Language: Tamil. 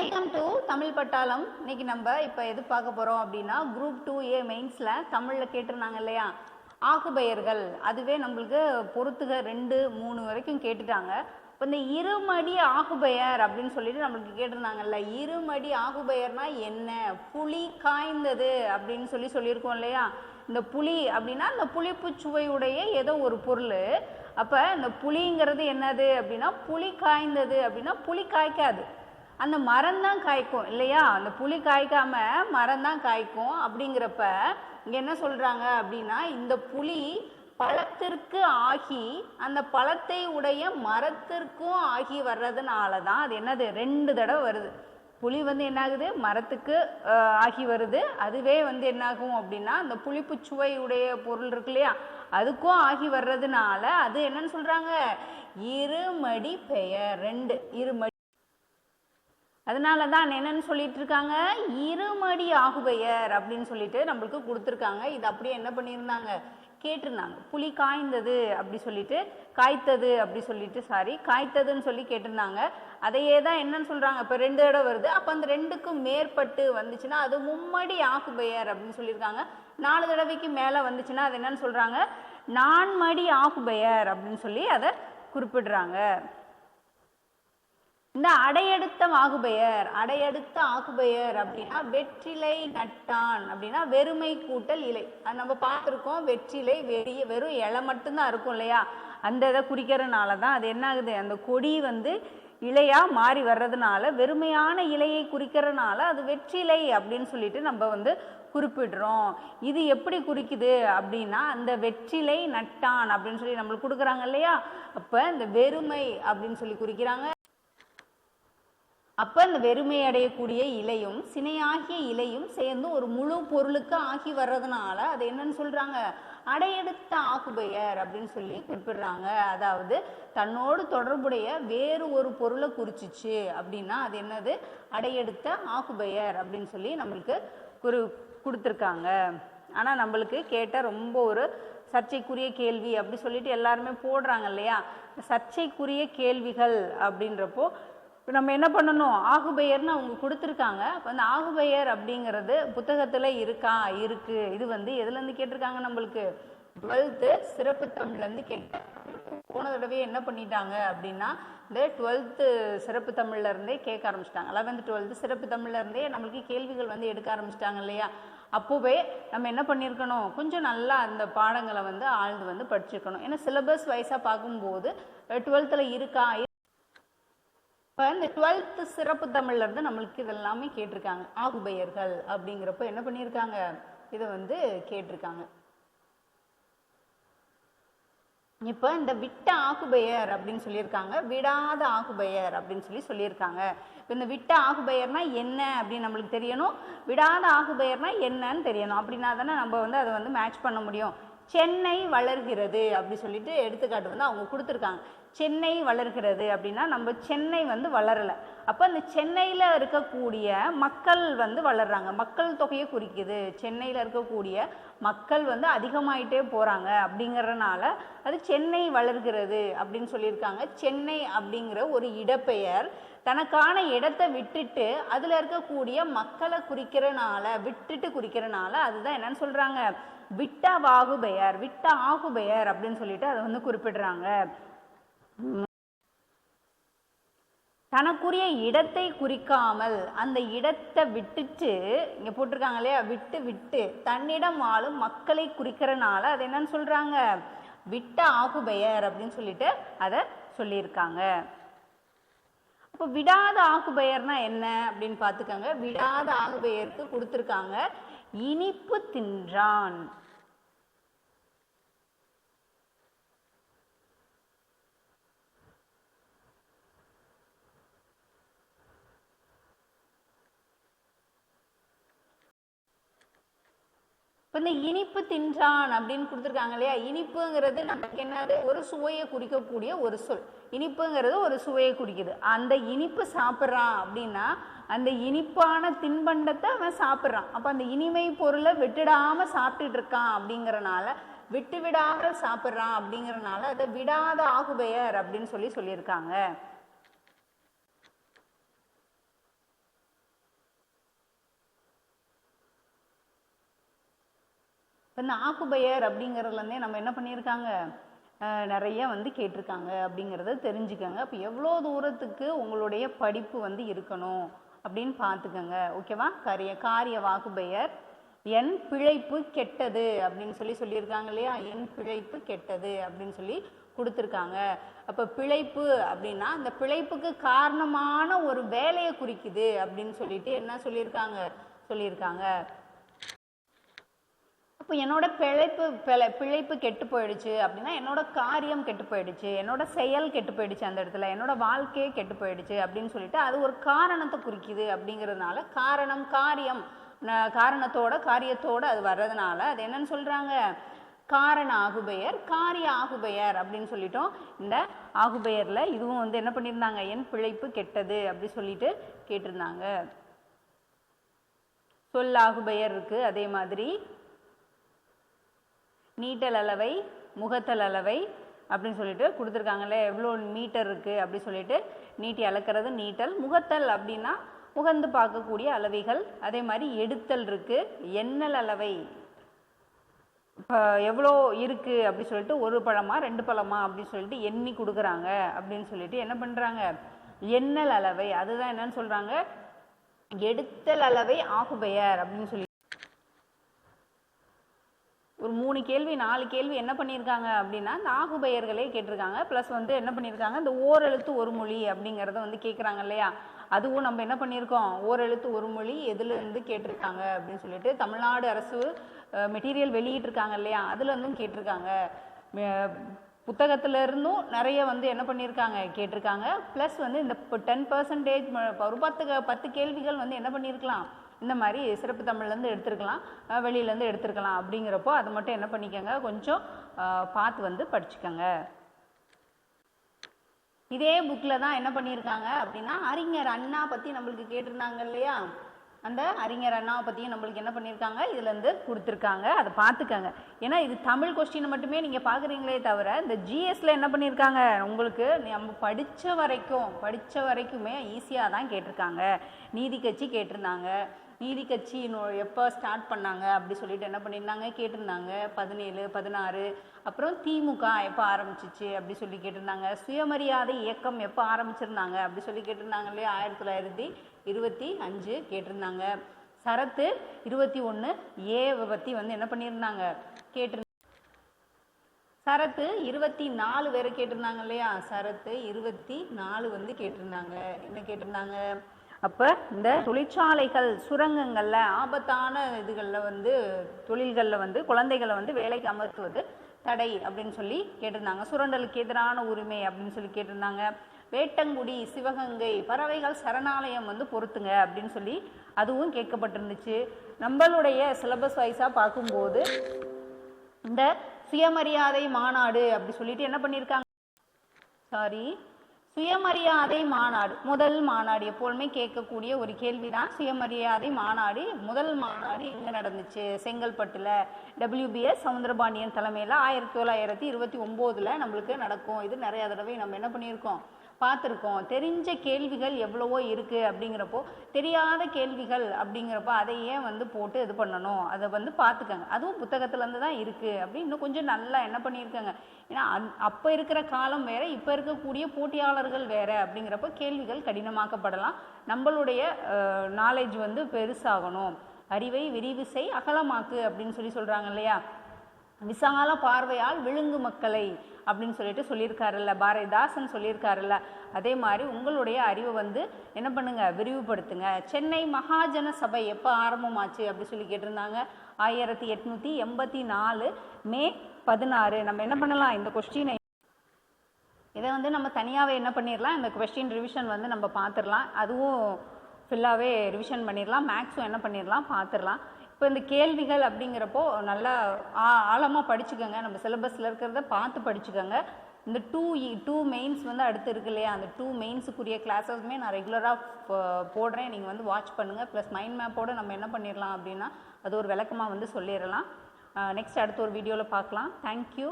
வெல்கம் டு தமிழ் பட்டாளம் இன்னைக்கு நம்ம இப்போ எது பார்க்க போகிறோம் அப்படின்னா குரூப் டூ ஏ மெயின்ஸில் தமிழில் கேட்டிருந்தாங்க இல்லையா? ஆகுபெயர்கள். அதுவே நம்மளுக்கு பொறுத்துக ரெண்டு மூணு வரைக்கும் கேட்டுட்டாங்க. இப்போ இந்த இருமடி ஆகுபெயர் அப்படின்னு சொல்லிட்டு நம்மளுக்கு கேட்டிருந்தாங்கல்ல இருமடி ஆகுபெயர்னா என்ன? புளி காய்ந்தது அப்படின்னு சொல்லி சொல்லியிருக்கோம் இல்லையா? இந்த புளி அப்படின்னா இந்த புளிப்பு சுவையுடைய ஏதோ ஒரு பொருள். அப்போ இந்த புளிங்கிறது என்னது அப்படின்னா புளி காய்ந்தது அப்படின்னா புளி காய்க்காது. அந்த மரம் தான் காய்க்கும் இல்லையா? அந்த புளி காய்க்காம மரம் தான் காய்க்கும் அப்படிங்கிறப்ப இங்க என்ன சொல்றாங்க அப்படின்னா இந்த புளி பழத்திற்கு ஆகி அந்த பழத்தை உடைய மரத்திற்கும் ஆகி வர்றதுனால தான் அது என்னது? ரெண்டு தடவை வருது. புளி வந்து என்னாகுது? மரத்துக்கு ஆகி வருது. அதுவே வந்து என்னாகும் அப்படின்னா அந்த புளிப்பு சுவையுடைய பொருள் இருக்கு இல்லையா? அதுக்கும் ஆகி வர்றதுனால அது என்னன்னு சொல்றாங்க? இருமடி பெயர். ரெண்டு இருமடி அதனால தான் என்னன்னு சொல்லிட்டு இருக்காங்க இருமடி ஆகுபெயர் அப்படின்னு சொல்லிட்டு நம்மளுக்கு கொடுத்துருக்காங்க. இது அப்படியே என்ன பண்ணியிருந்தாங்க? கேட்டிருந்தாங்க. புலி காய்ந்தது அப்படி சொல்லிட்டு காய்த்தது அப்படி சொல்லிட்டு சாரி காய்த்ததுன்னு சொல்லி கேட்டிருந்தாங்க. அதையே தான் என்னன்னு சொல்கிறாங்க இப்போ ரெண்டு தடவை வருது. அப்போ அந்த ரெண்டுக்கும் மேற்பட்டு வந்துச்சுன்னா அது மும்மடி ஆகுபெயர் அப்படின்னு சொல்லியிருக்காங்க. நாலு தடவைக்கு மேலே வந்துச்சுன்னா அது என்னன்னு சொல்கிறாங்க நான்மடி ஆகுபெயர் அப்படின்னு சொல்லி அதை குறிப்பிடுறாங்க. இந்த அடையெடுத்த ஆகுபெயர் அடையெடுத்த ஆகுபெயர் அப்படின்னா வெற்றிலை நட்டான் அப்படின்னா வெறுமை கூட்டல் இலை. அது நம்ம பார்த்துருக்கோம் வெற்றிலை வெறிய வெறும் இலை மட்டும்தான் இருக்கும் இல்லையா? அந்த இதை குறிக்கிறதுனால தான் அது என்ன ஆகுது அந்த கொடி வந்து இலையா மாறி வர்றதுனால வெறுமையான இலையை குறிக்கிறதுனால அது வெற்றிலை அப்படின்னு சொல்லிட்டு நம்ம வந்து குறிப்பிடுறோம். இது எப்படி குறிக்குது அப்படின்னா அந்த வெற்றிலை நட்டான் அப்படின்னு சொல்லி நம்மளுக்கு கொடுக்குறாங்க இல்லையா? அப்போ இந்த வெறுமை அப்படின்னு சொல்லி குறிக்கிறாங்க. அப்ப இந்த வெறுமை அடையக்கூடிய இலையும் சினையாகிய இலையும் சேர்ந்து ஒரு முழு பொருளுக்கு ஆகி வர்றதுனால அது என்னன்னு சொல்றாங்க? அடையெடுத்த ஆகுபெயர் அப்படின்னு சொல்லி குறிப்பிடுறாங்க. அதாவது தன்னோடு தொடர்புடைய வேறு ஒரு பொருளை குறிச்சிச்சு அப்படின்னா அது என்னது? அடையெடுத்த ஆகுபெயர் அப்படின்னு சொல்லி நம்மளுக்கு குறி கொடுத்துருக்காங்க. ஆனா நம்மளுக்கு கேட்ட ரொம்ப ஒரு சர்ச்சைக்குரிய கேள்வி அப்படி சொல்லிட்டு எல்லாருமே போடுறாங்க இல்லையா? சர்ச்சைக்குரிய கேள்விகள் அப்படின்றப்போ இப்போ நம்ம என்ன பண்ணணும்? ஆகுபெயர்னு அவங்க கொடுத்துருக்காங்க. அப்போ அந்த ஆகுபெயர் அப்படிங்கிறது புத்தகத்தில் இருக்கா? இருக்கு. இது வந்து எதுலேருந்து கேட்டிருக்காங்க நம்மளுக்கு? டுவெல்த்து சிறப்பு தமிழ்லேருந்து கேட்டாங்க போன தடவையே என்ன பண்ணிட்டாங்க அப்படின்னா இந்த டுவெல்த்து சிறப்பு தமிழ்ல இருந்தே கேட்க ஆரம்பிச்சிட்டாங்க. லெவன்த்து டுவெல்த்து சிறப்பு தமிழ்ல இருந்தே நம்மளுக்கு கேள்விகள் வந்து எடுக்க ஆரம்பிச்சிட்டாங்க இல்லையா? அப்போவே நம்ம என்ன பண்ணியிருக்கணும்? கொஞ்சம் நல்லா அந்த பாடங்களை வந்து ஆழ்ந்து வந்து படிச்சிருக்கணும். ஏன்னா சிலபஸ் வைஸாக பார்க்கும்போது டுவெல்த்தில் இருக்கா? இப்போ இந்த டுவெல்த்து சிறப்பு தமிழ்லேருந்து நம்மளுக்கு இதெல்லாமே கேட்டிருக்காங்க. ஆகுபெயர்கள் அப்படிங்கிறப்ப என்ன பண்ணியிருக்காங்க? இதை வந்து கேட்டிருக்காங்க. இப்போ இந்த விட்ட ஆகுபெயர் அப்படின்னு சொல்லியிருக்காங்க. விடாத ஆகுபெயர் அப்படின்னு சொல்லி சொல்லியிருக்காங்க. இப்போ இந்த விட்ட ஆகுபெயர்னா என்ன அப்படின்னு நம்மளுக்கு தெரியணும். விடாத ஆகுபெயர்னா என்னன்னு தெரியணும். அப்படின்னா தானே நம்ம வந்து அதை வந்து மேட்ச் பண்ண முடியும். சென்னை வளர்கிறது அப்படி சொல்லிட்டு எடுத்துக்காட்டு வந்து அவங்க கொடுத்துருக்காங்க. சென்னை வளர்கிறது அப்படின்னா நம்ம சென்னை வந்து வளரலை. அப்போ அந்த சென்னையில் இருக்கக்கூடிய மக்கள் வந்து வளர்றாங்க. மக்கள் தொகையை குறிக்குது. சென்னையில் இருக்கக்கூடிய மக்கள் வந்து அதிகமாயிட்டே போகிறாங்க அப்படிங்கறதுனால அது சென்னை வளர்கிறது அப்படின்னு சொல்லியிருக்காங்க. சென்னை அப்படிங்கிற ஒரு இடப்பெயர் தனக்கான இடத்தை விட்டுட்டு அதில் இருக்கக்கூடிய மக்களை குறிக்கிறனால விட்டுட்டு குறிக்கிறனால அதுதான் என்னன்னு சொல்கிறாங்க விட்ட வாகுபெயர் விட்ட ஆகுபெயர் அப்படின்னு சொல்லிட்டு அதை வந்து குறிப்பிடுறாங்க. தனக்குரிய இடத்தை குறிக்காமல் அந்த இடத்தை விட்டுட்டு இங்கே போட்டிருக்காங்க இல்லையா? விட்டு விட்டு தன்னிடம் வாழும் மக்களை குறிக்கிறனால அது என்னன்னு சொல்கிறாங்க விட்ட ஆகுபெயர் அப்படின்னு சொல்லிட்டு அதை சொல்லியிருக்காங்க. இப்போ விடாத ஆகுபெயர்னா என்ன அப்படின்னு பார்த்துக்கோங்க. விடாத ஆகுபெயருக்கு கொடுத்துருக்காங்க. இனிப்பு தின்றான். இந்த இனிப்பு தின்றான் அப்படின்னு கொடுத்துருக்காங்க இல்லையா? இனிப்புங்கிறது நமக்கு என்னது? ஒரு சுவையை குறிக்கக்கூடிய ஒரு சொல். இனிப்புங்கிறது ஒரு சுவையை குறிக்குது. அந்த இனிப்பு சாப்பிட்றான் அப்படின்னா அந்த இனிப்பான தின்பண்டத்தை அவன் சாப்பிட்றான். அப்போ அந்த இனிமை பொருளை விட்டுடாமல் சாப்பிட்டுட்டு இருக்கான் அப்படிங்கிறனால விட்டு விடாமல் சாப்பிட்றான் அப்படிங்கிறனால அதை விடாத ஆகுபெயர் அப்படின்னு சொல்லி சொல்லியிருக்காங்க. இந்த ஆக்குபயர் அப்படிங்கிறதுலேருந்தே நம்ம என்ன பண்ணியிருக்காங்க நிறைய வந்து கேட்டிருக்காங்க அப்படிங்கிறத தெரிஞ்சுக்கோங்க. அப்போ எவ்வளோ தூரத்துக்கு உங்களுடைய படிப்பு வந்து இருக்கணும் அப்படின்னு பார்த்துக்கோங்க. ஓகேவா காரிய காரிய வாக்குபெயர். என் பிழைப்பு கெட்டது அப்படின்னு சொல்லி சொல்லியிருக்காங்க இல்லையா? என் பிழைப்பு கெட்டது அப்படின்னு சொல்லி கொடுத்துருக்காங்க. அப்போ பிழைப்பு அப்படின்னா அந்த பிழைப்புக்கு காரணமான ஒரு வேலையை குறிக்குது அப்படின்னு சொல்லிட்டு என்ன சொல்லியிருக்காங்க? சொல்லியிருக்காங்க. இப்போ என்னோட பிழைப்பு பிழை பிழைப்பு கெட்டு போயிடுச்சு அப்படின்னா என்னோட காரியம் கெட்டு போயிடுச்சு என்னோட செயல் கெட்டு போயிடுச்சு அந்த இடத்துல என்னோட வாழ்க்கையே கெட்டு போயிடுச்சு அப்படின்னு சொல்லிட்டு அது ஒரு காரணத்தை குறிக்குது அப்படிங்கிறதுனால காரணம் காரியம் காரணத்தோட காரியத்தோட அது வர்றதுனால அது என்னன்னு சொல்கிறாங்க காரண ஆகுபெயர் காரிய ஆகுபெயர் அப்படின்னு சொல்லிட்டோம். இந்த ஆகுபெயரில் இதுவும் வந்து என்ன பண்ணியிருந்தாங்க? என் பிழைப்பு கெட்டது அப்படி சொல்லிட்டு கேட்டிருந்தாங்க. சொல்லாகுபெயர் இருக்குது அதே மாதிரி நீட்டல் அளவை முகத்தல் அளவை அப்படின்னு சொல்லிட்டு கொடுத்துருக்காங்களே எவ்வளோ மீட்டர் இருக்குது அப்படி சொல்லிட்டு நீட்டி அளக்கிறது நீட்டல். முகத்தல் அப்படின்னா முகந்து பார்க்கக்கூடிய அளவைகள் அதே மாதிரி எடுத்தல் இருக்குது எண்ணல் அளவை. இப்போ எவ்வளோ இருக்குது அப்படி சொல்லிட்டு ஒரு பழமா ரெண்டு பழமா அப்படின்னு சொல்லிட்டு எண்ணி கொடுக்குறாங்க அப்படின்னு சொல்லிட்டு என்ன பண்ணுறாங்க எண்ணல் அளவை. அதுதான் என்னன்னு சொல்கிறாங்க எடுத்தல் அளவை ஆகுபெயர் அப்படின்னு சொல்லி ஒரு மூணு கேள்வி நாலு கேள்வி என்ன பண்ணியிருக்காங்க அப்படின்னா இந்த ஆகுபெயர்களே கேட்டிருக்காங்க. ப்ளஸ் வந்து என்ன பண்ணியிருக்காங்க? இந்த ஓரெழுத்து ஒரு மொழி அப்படிங்கிறத வந்து கேட்குறாங்க இல்லையா? அதுவும் நம்ம என்ன பண்ணியிருக்கோம்? ஓரெழுத்து ஒரு மொழி எதுலேருந்து கேட்டிருக்காங்க அப்படின்னு சொல்லிட்டு தமிழ்நாடு அரசு மெட்டீரியல் வெளியிட்டிருக்காங்க இல்லையா? அதுலேருந்தும் கேட்டிருக்காங்க. மெ- இருந்தும் நிறைய வந்து என்ன பண்ணியிருக்காங்க? கேட்டிருக்காங்க. ப்ளஸ் வந்து இந்த டென் பர்சன்டேஜ் ஒரு பத்து க- பத்து கேள்விகள் வந்து என்ன பண்ணியிருக்கலாம்? இந்த மாதிரி சிறப்பு தமிழ்லேருந்து எடுத்துருக்கலாம் வெளியிலேருந்து எடுத்துருக்கலாம் அப்படிங்கிறப்போ அதை மட்டும் என்ன பண்ணிக்கோங்க கொஞ்சம் பார்த்து வந்து படிச்சுக்கோங்க. இதே புக்கில் தான் என்ன பண்ணியிருக்காங்க அப்படின்னா அறிஞர் அண்ணா பற்றி நம்மளுக்கு கேட்டிருந்தாங்க இல்லையா? அந்த அறிஞர் அண்ணாவை பற்றியும் நம்மளுக்கு என்ன பண்ணியிருக்காங்க இதுலேருந்து கொடுத்துருக்காங்க. அதை பார்த்துக்கங்க. ஏன்னா இது தமிழ் கொஸ்டினை மட்டுமே நீங்கள் பார்க்குறீங்களே தவிர இந்த ஜிஎஸ்ல என்ன பண்ணியிருக்காங்க? உங்களுக்கு நம்ம படித்த வரைக்கும் படித்த வரைக்குமே ஈஸியாக தான் கேட்டிருக்காங்க. நீதி கட்சி கேட்டிருந்தாங்க. நீதி கட்சி எப்போ ஸ்டார்ட் பண்ணாங்க அப்படி சொல்லிட்டு என்ன பண்ணியிருந்தாங்க? கேட்டிருந்தாங்க. பதினேழு பதினாறு அப்புறம் திமுக எப்போ ஆரம்பிச்சிச்சு அப்படி சொல்லி கேட்டிருந்தாங்க. சுயமரியாதை இயக்கம் எப்போ ஆரம்பிச்சிருந்தாங்க அப்படி சொல்லி கேட்டிருந்தாங்க இல்லையா? ஆயிரத்தி தொள்ளாயிரத்தி இருபத்தி அஞ்சு கேட்டிருந்தாங்க. சரத்து இருபத்தி ஒன்று ஏவை பற்றி வந்து என்ன பண்ணியிருந்தாங்க? கேட்டிருந்தாங்க சரத்து இருபத்தி நாலு பேரை கேட்டிருந்தாங்க இல்லையா? சரத்து இருபத்தி நாலு வந்து கேட்டிருந்தாங்க. என்ன கேட்டிருந்தாங்க? அப்போ இந்த தொழிற்சாலைகள் சுரங்கங்களில் ஆபத்தான இதுகளில் வந்து தொழில்களில் வந்து குழந்தைகளை வந்து வேலைக்கு அமர்த்துவது தடை அப்படின்னு சொல்லி கேட்டிருந்தாங்க. சுரண்டலுக்கு எதிரான உரிமை அப்படின்னு சொல்லி கேட்டிருந்தாங்க. வேட்டங்குடி சிவகங்கை பறவைகள் சரணாலயம் வந்து பொறுத்துங்க அப்படின்னு சொல்லி அதுவும் கேட்கப்பட்டிருந்துச்சு. நம்மளுடைய சிலபஸ் வைஸாக பார்க்கும்போது இந்த சுயமரியாதை மாநாடு அப்படி சொல்லிட்டு என்ன பண்ணியிருக்காங்க சாரி சுயமரியாதை மாநாடு முதல் மாநாடு எப்போதுமே கேட்கக்கூடிய ஒரு கேள்விதான். சுயமரியாதை மாநாடு முதல் மாநாடு எங்கே நடந்துச்சு? செங்கல்பட்டுல டபிள்யூபிஎஸ் சவுந்தரபாண்டியன் தலைமையில் ஆயிரத்தி தொள்ளாயிரத்தி இருபத்தி ஒம்போதில் நம்மளுக்கு நடக்கும். இது நிறைய தடவை நம்ம என்ன பண்ணியிருக்கோம்? பார்த்துருக்கோம். தெரிஞ்ச கேள்விகள் எவ்வளவோ இருக்குது அப்படிங்கிறப்போ தெரியாத கேள்விகள் அப்படிங்கிறப்போ அதை ஏன் வந்து போட்டு இது பண்ணணும்? அதை வந்து பார்த்துக்கங்க. அதுவும் புத்தகத்துலேருந்து தான் இருக்குது அப்படின்னு இன்னும் கொஞ்சம் நல்லா என்ன பண்ணியிருக்காங்க. ஏன்னா அந் அப்போ இருக்கிற காலம் வேறு இப்போ இருக்கக்கூடிய போட்டியாளர்கள் வேறு அப்படிங்கிறப்போ கேள்விகள் கடினமாக்கப்படலாம். நம்மளுடைய நாலேஜ் வந்து பெருசாகணும். அறிவை விரிவு செய் அகலமாக்கு அப்படின்னு சொல்லி சொல்கிறாங்க இல்லையா? விசால பார்வையால் விழுங்கு மக்களை அப்படின்னு சொல்லிட்டு சொல்லியிருக்காருல்ல பாரதிதாசன் சொல்லியிருக்காருல்ல. அதே மாதிரி உங்களுடைய அறிவை வந்து என்ன பண்ணுங்க விரிவுபடுத்துங்க. சென்னை மகாஜன சபை எப்போ ஆரம்பமாச்சு அப்படி சொல்லி கேட்டிருந்தாங்க. ஆயிரத்தி எட்நூற்றி எண்பத்தி நாலு மே பதினாறு. நம்ம என்ன பண்ணலாம் இந்த கொஸ்டினை இதை வந்து நம்ம தனியாகவே என்ன பண்ணிடலாம் இந்த கொஸ்டின் ரிவிஷன் வந்து நம்ம பார்த்துடலாம் அதுவும் ஃபுல்லாகவே ரிவிஷன் பண்ணிடலாம் மேக்ஸும் என்ன பண்ணிடலாம் பார்த்துடலாம் இப்போ இந்த கேள்விகள் அப்படிங்கிறப்போ நல்லா ஆ- ஆழமாக படிச்சுக்கோங்க. நம்ம சிலபஸில் இருக்கிறத பார்த்து படிச்சுக்கோங்க. இந்த டூ டூ மெயின்ஸ் வந்து அடுத்து இருக்கு இல்லையா? அந்த டூ மெயின்ஸுக்குரிய கிளாஸஸுமே நான் ரெகுலராக போடுறேன். நீங்கள் வந்து வாட்ச் பண்ணுங்கள் ப்ளஸ் மைண்ட் மேப்போடு நம்ம என்ன பண்ணிடலாம் அப்படின்னா அது ஒரு விளக்கமாக வந்து சொல்லிடலாம் நெக்ஸ்ட் அடுத்த ஒரு வீடியோவில் பார்க்கலாம். தேங்க்யூ